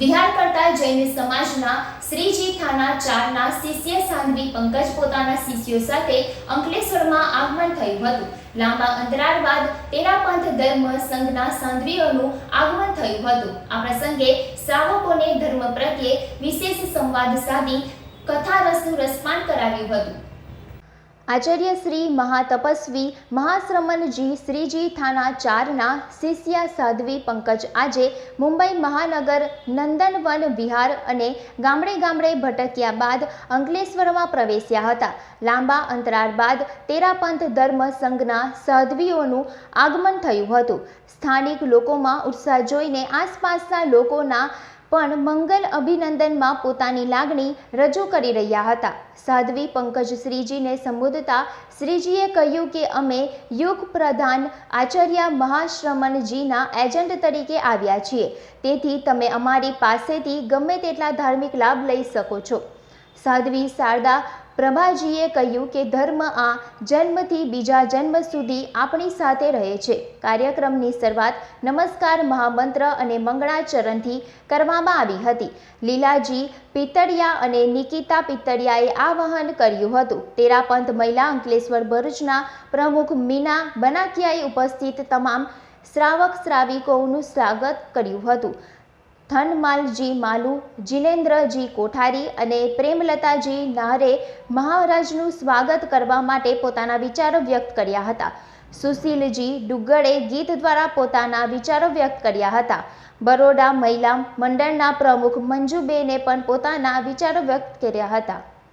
વિહાર કરતા જૈન સમાજના શ્રીજી થાના ચારના શિષ્ય સાંધવી પંકજ પોતાના શિષ્યો સાથે અંકલેશ્વરમાં આગમન થયું હતું. લાંબા અંતરાળ બાદ તેરાપંથ ધર્મ સંઘના સાંધવીઓનું આગમન થયું હતું. આ પ્રસંગે શ્રાવકોને ધર્મ પ્રત્યે વિશેષ સંવાદ સાધી કથા રસનું રસપાન કરાવ્યું હતું. આચાર્ય શ્રી મહાતપસ્વી મહાશ્રમણજી શ્રીજી થાના ચારના શિષ્ય સાધ્વી પંકજ આજે મુંબઈ મહાનગર નંદનવન વિહાર અને ગામડે ગામડે ભટક્યા બાદ અંકલેશ્વરમાં પ્રવેશ્યા હતા. લાંબા અંતરાળ બાદ તેરાપંથ ધર્મ સંઘના સાધ્વીઓનું આગમન થયું હતું. સ્થાનિક લોકોમાં ઉત્સાહ જોઈને આસપાસના લોકોના પણ મંગલ અભિનંદનમાં પોતાની લાગણી રજૂ કરી રહ્યા હતા. સાધ્વી પંકજ શ્રીજીને સંબોધતા શ્રીજીએ કહ્યું કે અમે યુગ પ્રધાન આચાર્ય મહાશ્રમણજીના એજન્ટ તરીકે આવ્યા છીએ. તેથી તમે અમારી પાસેથી ગમે તેટલા ધાર્મિક લાભ લઈ શકો છો. સાધ્વી શારદા પ્રભાજીએ કહ્યું કે ધર્મ આ જન્મથી બીજા જન્મ સુધી આપણી સાથે રહે છે. કાર્યક્રમની શરૂઆત નમસ્કાર મહામંત્ર અને મંગળાચરણથી કરવામાં આવી હતી. લીલાજી પિતળિયા અને નિકિતા પિતળિયાએ આવાહન કર્યું હતું. તેરાપંથ મહિલા અંકલેશ્વર ભરૂચના પ્રમુખ મીના બનાકિયાએ ઉપસ્થિત તમામ શ્રાવક શ્રાવિકોનું સ્વાગત કર્યું હતું. થનમાલજી માલુ, જીનેન્દ્રજી કોઠારી અને પ્રેમલતાજી નારે મહારાજનું સ્વાગત કરવા માટે પોતાના વિચારો વ્યક્ત કર્યા હતા. સુશીલજી ડુગ્ગડે ગીત દ્વારા પોતાના વિચારો વ્યક્ત કર્યા હતા. બરોડા મહિલા મંડળના પ્રમુખ મંજુબેને પણ પોતાના વિચારો વ્યક્ત કર્યા હતા.